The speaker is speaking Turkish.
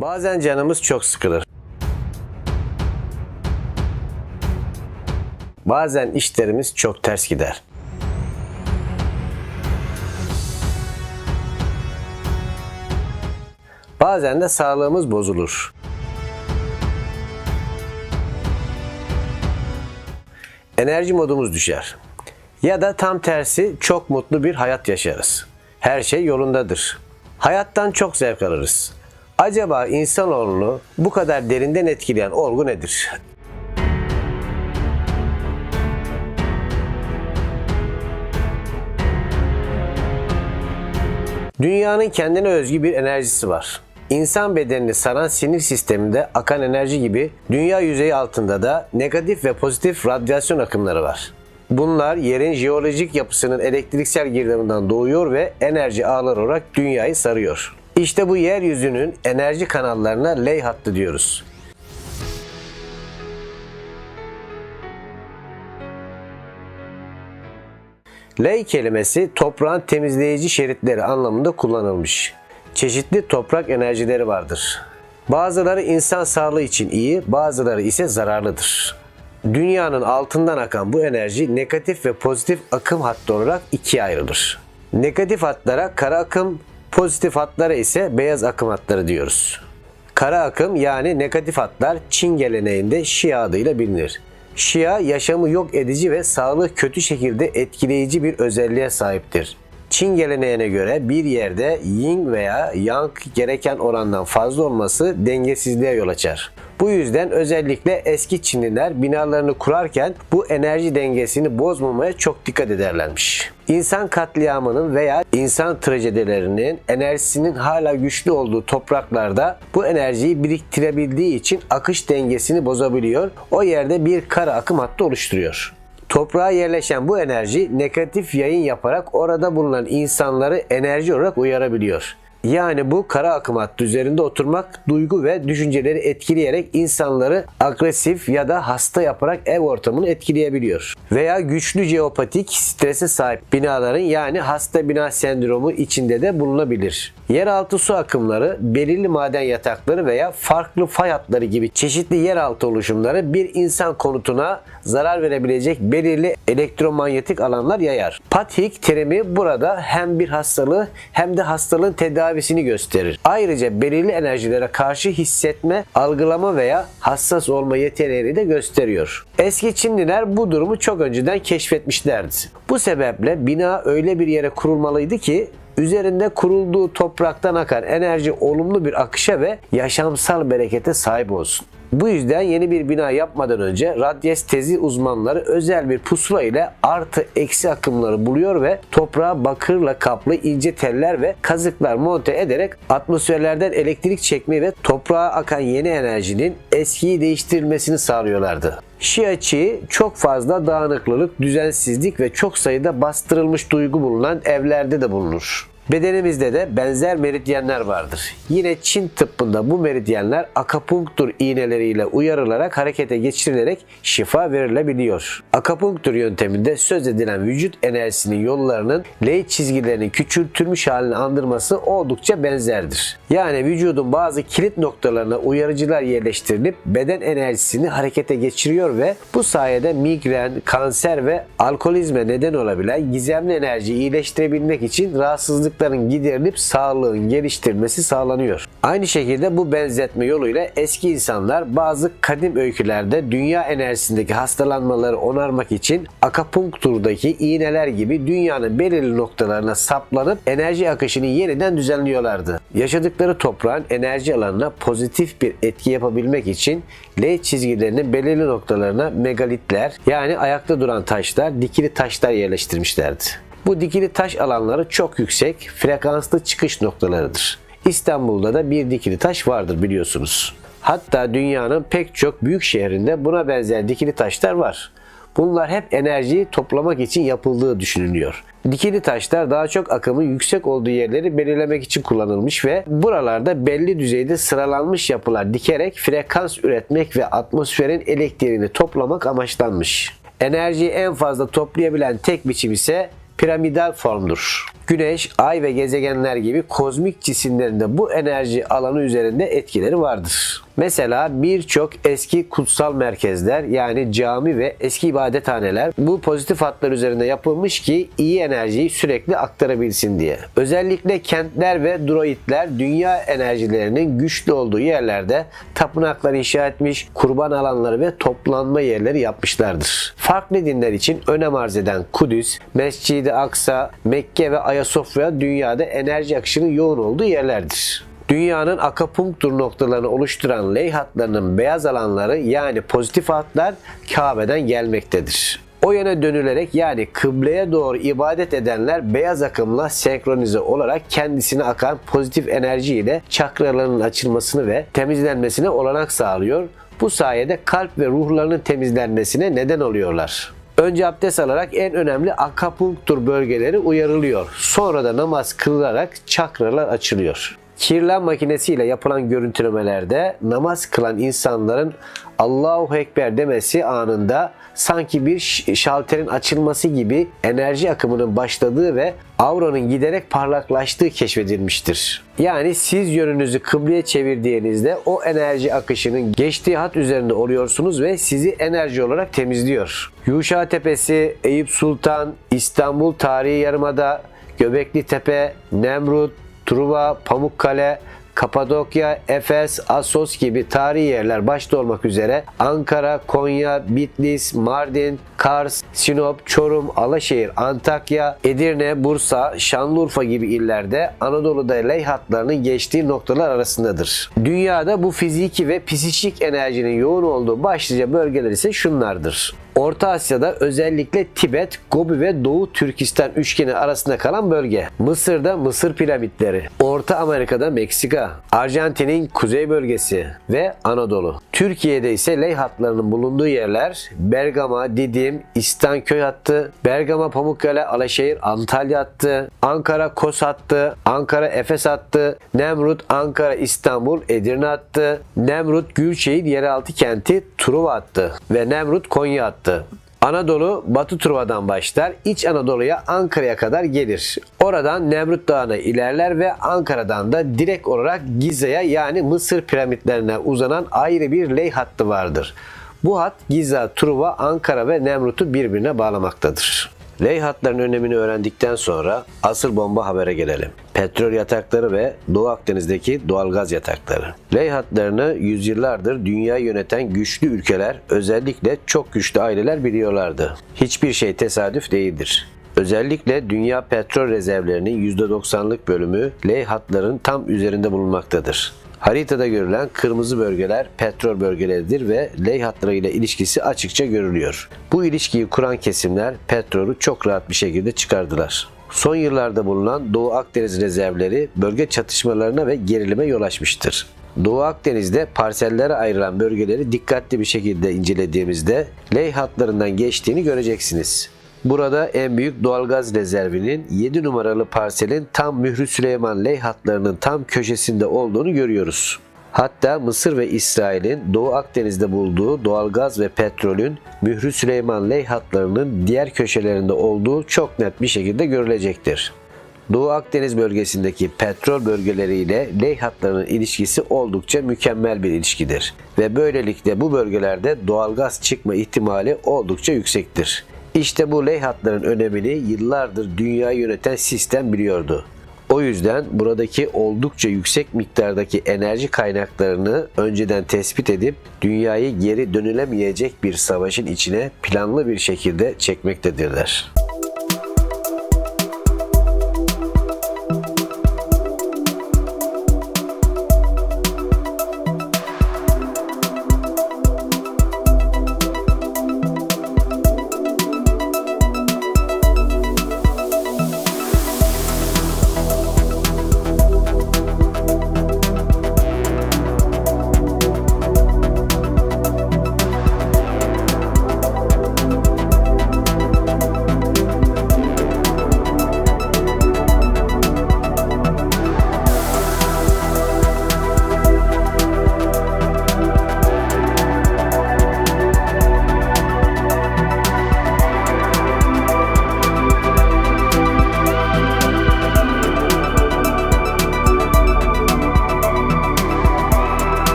Bazen canımız çok sıkılır. Bazen işlerimiz çok ters gider. Bazen de sağlığımız bozulur. Enerji modumuz düşer. Ya da tam tersi çok mutlu bir hayat yaşarız. Her şey yolundadır. Hayattan çok zevk alırız. Acaba insanoğlunu bu kadar derinden etkileyen olgu nedir? Dünyanın kendine özgü bir enerjisi var. İnsan bedenini saran sinir sisteminde akan enerji gibi dünya yüzeyi altında da negatif ve pozitif radyasyon akımları var. Bunlar yerin jeolojik yapısının elektriksel girdabından doğuyor ve enerji ağları olarak dünyayı sarıyor. İşte bu yeryüzünün enerji kanallarına ley hattı diyoruz. Ley kelimesi toprağın temizleyici şeritleri anlamında kullanılmış. Çeşitli toprak enerjileri vardır. Bazıları insan sağlığı için iyi, bazıları ise zararlıdır. Dünyanın altından akan bu enerji negatif ve pozitif akım hattı olarak ikiye ayrılır. Negatif hatlara kara akım, pozitif hatlara ise beyaz akım hatları diyoruz. Kara akım yani negatif hatlar Çin geleneğinde Şia adıyla bilinir. Şia yaşamı yok edici ve sağlığı kötü şekilde etkileyici bir özelliğe sahiptir. Çin geleneğine göre bir yerde yin veya yang gereken orandan fazla olması dengesizliğe yol açar. Bu yüzden özellikle eski Çinliler binalarını kurarken bu enerji dengesini bozmamaya çok dikkat ederlermiş. İnsan katliamının veya insan trajedilerinin enerjisinin hala güçlü olduğu topraklarda bu enerjiyi biriktirebildiği için akış dengesini bozabiliyor. O yerde bir kara akım hattı oluşturuyor. Toprağa yerleşen bu enerji negatif yayın yaparak orada bulunan insanları enerji olarak uyarabiliyor. Yani bu kara akım hattı üzerinde oturmak duygu ve düşünceleri etkileyerek insanları agresif ya da hasta yaparak ev ortamını etkileyebiliyor. Veya güçlü jeopatik strese sahip binaların yani hasta bina sendromu içinde de bulunabilir. Yeraltı su akımları, belirli maden yatakları veya farklı fay hatları gibi çeşitli yeraltı oluşumları bir insan konutuna zarar verebilecek belirli elektromanyetik alanlar yayar. Pathik terimi burada hem bir hastalığı hem de hastalığın tedavisini gösterir. Ayrıca belirli enerjilere karşı hissetme, algılama veya hassas olma yeteneğini de gösteriyor. Eski Çinliler bu durumu çok önceden keşfetmişlerdi. Bu sebeple bina öyle bir yere kurulmalıydı ki üzerinde kurulduğu topraktan akan enerji olumlu bir akışa ve yaşamsal berekete sahip olsun. Bu yüzden yeni bir bina yapmadan önce radyestezi uzmanları özel bir pusula ile artı eksi akımları buluyor ve toprağa bakırla kaplı ince teller ve kazıklar monte ederek atmosferlerden elektrik çekmeyi ve toprağa akan yeni enerjinin eskiyi değiştirilmesini sağlıyorlardı. Şiaçi çok fazla dağınıklılık, düzensizlik ve çok sayıda bastırılmış duygu bulunan evlerde de bulunur. Bedenimizde de benzer meridyenler vardır. Yine Çin tıbbında bu meridyenler akapunktur iğneleriyle uyarılarak harekete geçirilerek şifa verilebiliyor. Akapunktur yönteminde söz edilen vücut enerjisinin yollarının L çizgilerinin küçültülmüş halini andırması oldukça benzerdir. Yani vücudun bazı kilit noktalarına uyarıcılar yerleştirilip beden enerjisini harekete geçiriyor ve bu sayede migren, kanser ve alkolizme neden olabilen gizemli enerjiyi iyileştirebilmek için rahatsızlıkların giderilip sağlığın geliştirilmesi sağlanıyor. Aynı şekilde bu benzetme yoluyla eski insanlar bazı kadim öykülerde dünya enerjisindeki hastalanmaları onarmak için akapunkturdaki iğneler gibi dünyanın belirli noktalarına saplanıp enerji akışını yeniden düzenliyorlardı. Yaşadıkları toprağın enerji alanına pozitif bir etki yapabilmek için L çizgilerinin belirli noktalarına megalitler yani ayakta duran taşlar, dikili taşlar yerleştirmişlerdi. Bu dikili taş alanları çok yüksek, frekanslı çıkış noktalarıdır. İstanbul'da da bir dikili taş vardır biliyorsunuz. Hatta dünyanın pek çok büyük şehrinde buna benzer dikili taşlar var. Bunlar hep enerjiyi toplamak için yapıldığı düşünülüyor. Dikili taşlar daha çok akımın yüksek olduğu yerleri belirlemek için kullanılmış ve buralarda belli düzeyde sıralanmış yapılar dikerek frekans üretmek ve atmosferin elektriğini toplamak amaçlanmış. Enerjiyi en fazla toplayabilen tek biçim ise piramidal formdur. Güneş, ay ve gezegenler gibi kozmik cisimlerinde bu enerji alanı üzerinde etkileri vardır. Mesela birçok eski kutsal merkezler yani cami ve eski ibadethaneler bu pozitif hatlar üzerinde yapılmış ki iyi enerjiyi sürekli aktarabilsin diye. Özellikle kentler ve droidler dünya enerjilerinin güçlü olduğu yerlerde tapınaklar inşa etmiş, kurban alanları ve toplanma yerleri yapmışlardır. Farklı dinler için önem arz eden Kudüs, Mescid-i Aksa, Mekke ve Ayasofya dünyada enerji akışının yoğun olduğu yerlerdir. Dünyanın akapunktur noktalarını oluşturan ley hatlarının beyaz alanları yani pozitif hatlar Kabe'den gelmektedir. O yöne dönülerek yani kıbleye doğru ibadet edenler beyaz akımla senkronize olarak kendisine akan pozitif enerji ile çakralarının açılmasını ve temizlenmesine olanak sağlıyor. Bu sayede kalp ve ruhlarının temizlenmesine neden oluyorlar. Önce abdest alarak en önemli akapunktur bölgeleri uyarılıyor. Sonra da namaz kılınarak çakralar açılıyor. Kirlen makinesiyle yapılan görüntülemelerde namaz kılan insanların Allahu Ekber demesi anında sanki bir şalterin açılması gibi enerji akımının başladığı ve auranın giderek parlaklaştığı keşfedilmiştir. Yani siz yönünüzü kıbleye çevirdiğinizde o enerji akışının geçtiği hat üzerinde oluyorsunuz ve sizi enerji olarak temizliyor. Yuşa Tepesi, Eyüp Sultan, İstanbul Tarihi Yarımada, Göbekli Tepe, Nemrut, Truva, Pamukkale, Kapadokya, Efes, Assos gibi tarihi yerler başta olmak üzere Ankara, Konya, Bitlis, Mardin, Kars, Sinop, Çorum, Alaşehir, Antakya, Edirne, Bursa, Şanlıurfa gibi illerde Anadolu'da ley hatlarının geçtiği noktalar arasındadır. Dünyada bu fiziki ve psikik enerjinin yoğun olduğu başlıca bölgeler ise şunlardır. Orta Asya'da özellikle Tibet, Gobi ve Doğu Türkistan üçgeni arasında kalan bölge. Mısır'da Mısır piramitleri. Orta Amerika'da Meksika. Arjantin'in kuzey bölgesi ve Anadolu. Türkiye'de ise ley hatlarının bulunduğu yerler Bergama, Didim, İstanköy hattı, Bergama, Pamukkale, Alaşehir, Antalya hattı, Ankara, Kos hattı, Ankara, Efes hattı, Nemrut, Ankara, İstanbul, Edirne hattı, Nemrut, Gülşehir, yeraltı kenti, Truva hattı ve Nemrut, Konya hattı. Anadolu Batı Truva'dan başlar, İç Anadolu'ya Ankara'ya kadar gelir. Oradan Nemrut Dağı'na ilerler ve Ankara'dan da direkt olarak Gize'ye yani Mısır piramitlerine uzanan ayrı bir ley hattı vardır. Bu hat Giza, Truva, Ankara ve Nemrut'u birbirine bağlamaktadır. Ley hatların önemini öğrendikten sonra asıl bomba habere gelelim. Petrol yatakları ve Doğu Akdeniz'deki doğalgaz yatakları. Ley hatlarını yüzyıllardır dünyayı yöneten güçlü ülkeler, özellikle çok güçlü aileler biliyorlardı. Hiçbir şey tesadüf değildir. Özellikle dünya petrol rezervlerinin %90'lık bölümü ley hatların tam üzerinde bulunmaktadır. Haritada görülen kırmızı bölgeler petrol bölgeleridir ve ley hatlarıyla ilişkisi açıkça görülüyor. Bu ilişkiyi kuran kesimler petrolü çok rahat bir şekilde çıkardılar. Son yıllarda bulunan Doğu Akdeniz rezervleri bölge çatışmalarına ve gerilime yol açmıştır. Doğu Akdeniz'de parsellere ayrılan bölgeleri dikkatli bir şekilde incelediğimizde ley hatlarından geçtiğini göreceksiniz. Burada en büyük doğalgaz rezervinin 7 numaralı parselin tam Mührü Süleyman ley hatlarının tam köşesinde olduğunu görüyoruz. Hatta Mısır ve İsrail'in Doğu Akdeniz'de bulduğu doğalgaz ve petrolün Mührü Süleyman ley hatlarının diğer köşelerinde olduğu çok net bir şekilde görülecektir. Doğu Akdeniz bölgesindeki petrol bölgeleriyle ley hatlarının ilişkisi oldukça mükemmel bir ilişkidir ve böylelikle bu bölgelerde doğalgaz çıkma ihtimali oldukça yüksektir. İşte bu ley hatların önemini yıllardır dünyayı yöneten sistem biliyordu. O yüzden buradaki oldukça yüksek miktardaki enerji kaynaklarını önceden tespit edip dünyayı geri dönülemeyecek bir savaşın içine planlı bir şekilde çekmektedirler.